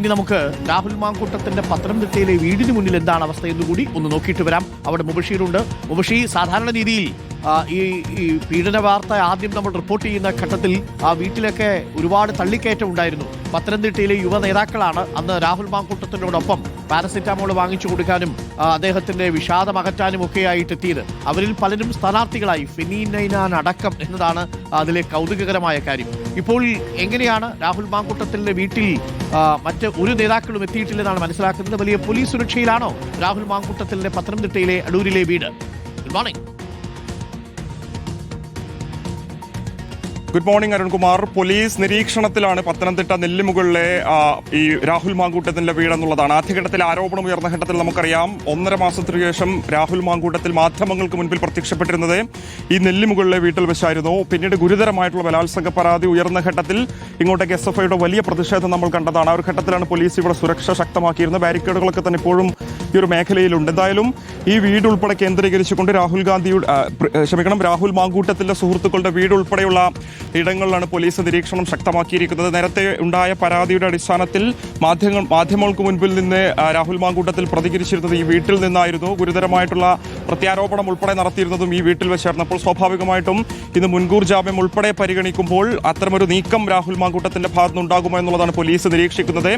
ഇനി നമുക്ക് രാഹുൽ മാങ്കൂട്ടത്തിന്റെ പത്തനംതിട്ടയിലെ വീടിന് മുന്നിൽ എന്താണ് അവസ്ഥ എന്നുകൂടി ഒന്ന് നോക്കിയിട്ട് വരാം. അവിടെ മുബഷീറുണ്ട്. മുബഷി സാധാരണ രീതിയിൽ ഈ ഈ പീഡന വാർത്ത ആദ്യം നമ്മൾ റിപ്പോർട്ട് ചെയ്യുന്ന ഘട്ടത്തിൽ ആ വീട്ടിലൊക്കെ ഒരുപാട് തള്ളിക്കയറ്റം ഉണ്ടായിരുന്നു. പത്തനംതിട്ടയിലെ യുവ നേതാക്കളാണ് അന്ന് രാഹുൽ മാങ്കൂട്ടത്തിനോടൊപ്പം പാരസെറ്റാമോൾ വാങ്ങിച്ചു കൊടുക്കാനും അദ്ദേഹത്തിന്റെ വിഷാദം അകറ്റാനും ഒക്കെ ആയിട്ട് എത്തിയത്. അവരിൽ പലരും സ്ഥാനാർത്ഥികളായി. ഫെനി അടക്കം എന്നതാണ് അതിലെ കൗതുകകരമായ കാര്യം. ഇപ്പോൾ എങ്ങനെയാണ് രാഹുൽ മാങ്കൂട്ടത്തിന്റെ വീട്ടിൽ മറ്റ് ഒരു നേതാക്കളും എത്തിയിട്ടില്ലെന്നാണ് മനസ്സിലാക്കുന്നത്? വലിയ പോലീസ് സുരക്ഷയിലാണോ രാഹുൽ മാങ്കൂട്ടത്തിന്റെ പത്തനംതിട്ടയിലെ അടൂരിലെ വീട്? Good morning good morning Arunkumar. Police നിരീക്ഷണത്തിലാണ് പത്തനംതിട്ട നെല്ലിമുകളിലെ ഈ രാഹുൽ മാങ്കൂട്ടത്തിന്റെ വീടെന്നുള്ളതാണ് ആദ്യഘട്ടത്തിൽ ആരോപണം ഉയർന്ന ഘട്ടത്തിൽ നമുക്കറിയാം. ഒന്നര മാസത്തിനു ശേഷം രാഹുൽ മാങ്കൂട്ടത്തിൽ മാധ്യമങ്ങൾക്ക് മുൻപിൽ പ്രത്യക്ഷപ്പെട്ടിരുന്നത് ഈ നെല്ലിമുകളിലെ വീട്ടിൽ വെച്ചായിരുന്നു. പിന്നീട് ഗുരുതരമായിട്ടുള്ള ബലാത്സംഗ പരാതി ഉയർന്ന ഘട്ടത്തിൽ ഇങ്ങോട്ടേക്ക് എസ് എഫ് ഐയുടെ വലിയ പ്രതിഷേധം നമ്മൾ കണ്ടതാണ്. ആ ഒരു ഘട്ടത്തിലാണ് പോലീസ് ഇവിടെ സുരക്ഷ ശക്തമാക്കിയിരുന്നത്. ബാരിക്കേഡുകളൊക്കെ തന്നെ ഇപ്പോഴും ഈ ഒരു മേഖലയിലുണ്ട്. എന്തായാലും ഈ വീട് ഉൾപ്പെടെ കേന്ദ്രീകരിച്ചുകൊണ്ട് രാഹുൽ ഗാന്ധിയുടെ ക്ഷമിക്കണം രാഹുൽ മാങ്കൂട്ടത്തിന്റെ സുഹൃത്തുക്കളുടെ വീട് ഉൾപ്പെടെയുള്ള ഇടങ്ങളിലാണ് പോലീസ് നിരീക്ഷണം ശക്തമാക്കിയിരിക്കുന്നത്. നേരത്തെ ഉണ്ടായ പരാതിയുടെ അടിസ്ഥാനത്തിൽ മാധ്യമങ്ങൾ മാധ്യമങ്ങൾക്ക് മുൻപിൽ നിന്ന് രാഹുൽ മാങ്കൂട്ടത്തിൽ പ്രതികരിച്ചിരുന്നത് ഈ വീട്ടിൽ നിന്നായിരുന്നു. ഗുരുതരമായിട്ടുള്ള പ്രത്യാരോപണം ഉൾപ്പെടെ നടത്തിയിരുന്നതും ഈ വീട്ടിൽ വെച്ചായിരുന്നു അപ്പോൾ സ്വാഭാവികമായിട്ടും ഇന്ന് മുൻകൂർ ജാമ്യം ഉൾപ്പെടെ പരിഗണിക്കുമ്പോൾ അത്തരമൊരു നീക്കം രാഹുൽ മാങ്കൂട്ടത്തിന്റെ ഭാഗത്ത് നിന്നുണ്ടാകുമോ എന്നുള്ളതാണ് പോലീസ് നിരീക്ഷിക്കുന്നത്.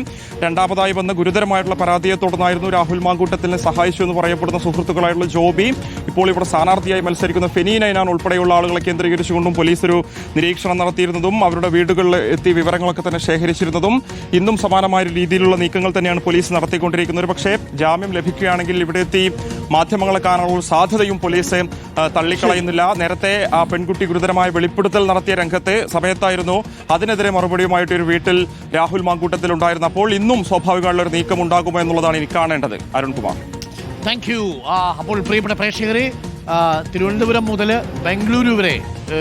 രണ്ടാമതായി വന്ന ഗുരുതരമായിട്ടുള്ള പരാതിയെ തുടർന്നായിരുന്നു രാഹുൽ മാങ്കൂട്ടത്തിനെ സഹായിച്ചു എന്ന് പറയപ്പെടുന്ന സുഹൃത്തുക്കളായിട്ടുള്ള ജോബി. ഇപ്പോൾ ഇവിടെ സ്ഥാനാർത്ഥിയായി മത്സരിക്കുന്ന ഫെനി നൈനാൻ ഉൾപ്പെടെയുള്ള ആളുകളെ കേന്ദ്രീകരിച്ചുകൊണ്ടും പോലീസ് ഒരു നിരീക്ഷണം നടത്തിയിരുന്നതും അവരുടെ വീടുകളിൽ എത്തി വിവരങ്ങളൊക്കെ തന്നെ ശേഖരിച്ചിരുന്നതും ഇന്നും സമാനമായ രീതിയിലുള്ള നീക്കങ്ങൾ തന്നെയാണ് പോലീസ് നടത്തിക്കൊണ്ടിരിക്കുന്നത്. പക്ഷേ ജാമ്യം ലഭിക്കുകയാണെങ്കിൽ ഇവിടെ എത്തി മാധ്യമങ്ങളെ കാണാനുള്ള സാധ്യതയും പോലീസ് തള്ളിക്കളയുന്നില്ല. നേരത്തെ ആ പെൺകുട്ടി ഗുരുതരമായ വെളിപ്പെടുത്തൽ നടത്തിയ രംഗത്ത് സമയത്തായിരുന്നു അതിനെതിരെ മറുപടിയുമായിട്ട് ഒരു വീട്ടിൽ രാഹുൽ മാങ്കൂട്ടത്തിൽ ഉണ്ടായിരുന്നപ്പോൾ ഇന്നും സ്വാഭാവികമായുള്ള ഒരു നീക്കം ഉണ്ടാകുമോ എന്നുള്ളതാണ് എനിക്ക് കാണേണ്ടത്. അരുൺകുമാർ. താങ്ക് യു അപ്പോൾ പ്രിയപ്പെട്ട പ്രേക്ഷകരെ തിരുവനന്തപുരം മുതൽ ബംഗളൂരു വരെ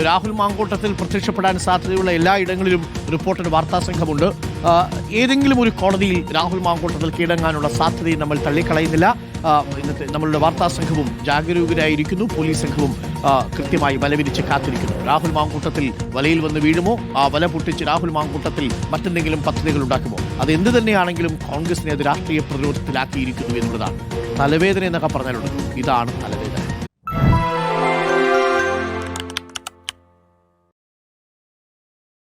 രാഹുൽ മാങ്കോട്ടത്തിൽ പ്രത്യക്ഷപ്പെടാൻ സാധ്യതയുള്ള എല്ലാ ഇടങ്ങളിലും റിപ്പോർട്ടർ വാർത്താ സംഘമുണ്ട്. ഏതെങ്കിലും ഒരു കോടതിയിൽ രാഹുൽ മാങ്കൂട്ടത്തിൽ കീഴടങ്ങാനുള്ള സാധ്യതയും നമ്മൾ തള്ളിക്കളയുന്നില്ല. ഇന്നത്തെ നമ്മളുടെ വാർത്താ സംഘവും ജാഗരൂകരായിരിക്കുന്നു. പോലീസ് സംഘവും കൃത്യമായി വലവിരിച്ച് കാത്തിരിക്കുന്നു. രാഹുൽ മാങ്കൂട്ടത്തിൽ വലയിൽ വന്ന് വീഴുമോ? ആ വല പൊട്ടിച്ച് രാഹുൽ മാങ്കൂട്ടത്തിൽ മറ്റെന്തെങ്കിലും പദ്ധതികൾ ഉണ്ടാക്കുമോ? അത് എന്ത് തന്നെയാണെങ്കിലും കോൺഗ്രസിനെ അത് രാഷ്ട്രീയ പ്രതിരോധത്തിലാക്കിയിരിക്കുന്നു എന്നുള്ളതാണ്. തലവേദന എന്നൊക്കെ പറഞ്ഞാലുണ്ട്. ഇതാണ് തലവേദന.